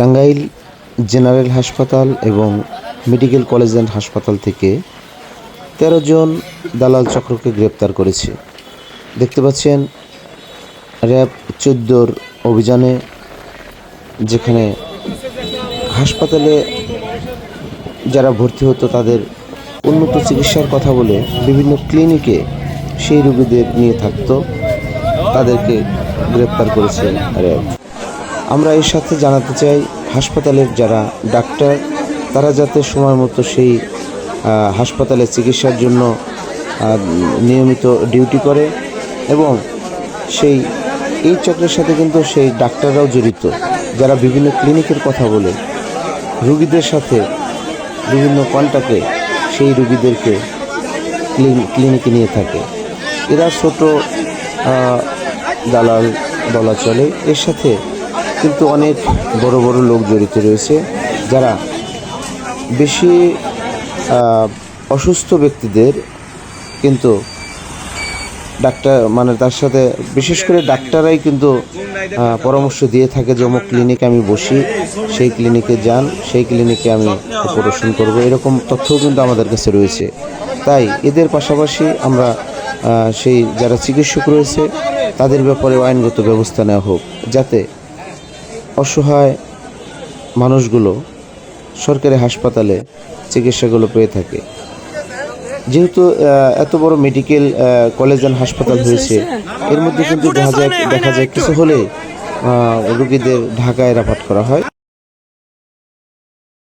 Tangail general হাসপাতাল এবং medical college and হাসপাতাল থেকে তেরো জন দালাল চক্রকে গ্রেপ্তার করেছে। দেখতে পাচ্ছেন, র্যাব চোদ্দোর অভিযানে যেখানে হাসপাতালে যারা ভর্তি হতো তাদের উন্নত চিকিৎসার কথা বলে বিভিন্ন ক্লিনিকে সেই রোগীদের নিয়ে থাকতো, তাদেরকে গ্রেপ্তার করেছে র্যাব। আমরা এর সাথে জানাতে চাই, হাসপাতালের যারা ডাক্তার, তারা যাতে সময় মতো সেই হাসপাতালে চিকিৎসার জন্য নিয়মিত ডিউটি করে এবং সেই, এই চক্রের সাথে কিন্তু সেই ডাক্তাররাও জড়িত, যারা বিভিন্ন ক্লিনিকের কথা বলে। রুগীদের সাথে বিভিন্ন কন্টাক্টে সেই রুগীদেরকে ক্লিন- ক্লিনিকে নিয়ে থাকে। এরা ছোট দালাল বলা চলে। এর সাথে কিন্তু অনেক বড় বড় লোক জড়িত রয়েছে যারা বেশি অসুস্থ ব্যক্তিদের কিন্তু ডাক্তার মানে তার সাথে বিশেষ করে ডাক্তাররাই কিন্তু পরামর্শ দিয়ে থাকে যে অমুক ক্লিনিকে আমি বসি, সেই ক্লিনিকে যান, সেই ক্লিনিকে আমি অপারেশন করব। এরকম তথ্যও কিন্তু আমাদের কাছে রয়েছে। তাই এদের পাশাপাশি আমরা সেই যারা চিকিৎসক রয়েছে, তাদের ব্যাপারে আইনগত ব্যবস্থা নেওয়া হোক, যাতে অসহায় মানুষগুলো সরকারি হাসপাতালে চিকিৎসাগুলো পেয়ে থাকে। যেহেতু এত বড় মেডিকেল কলেজ অ্যান্ড হাসপাতাল হয়েছে এর মধ্যে কিন্তু দেখা যায় দেখা যায় কিছু হলে রুগীদের ঢাকায় রাফাট করা হয়।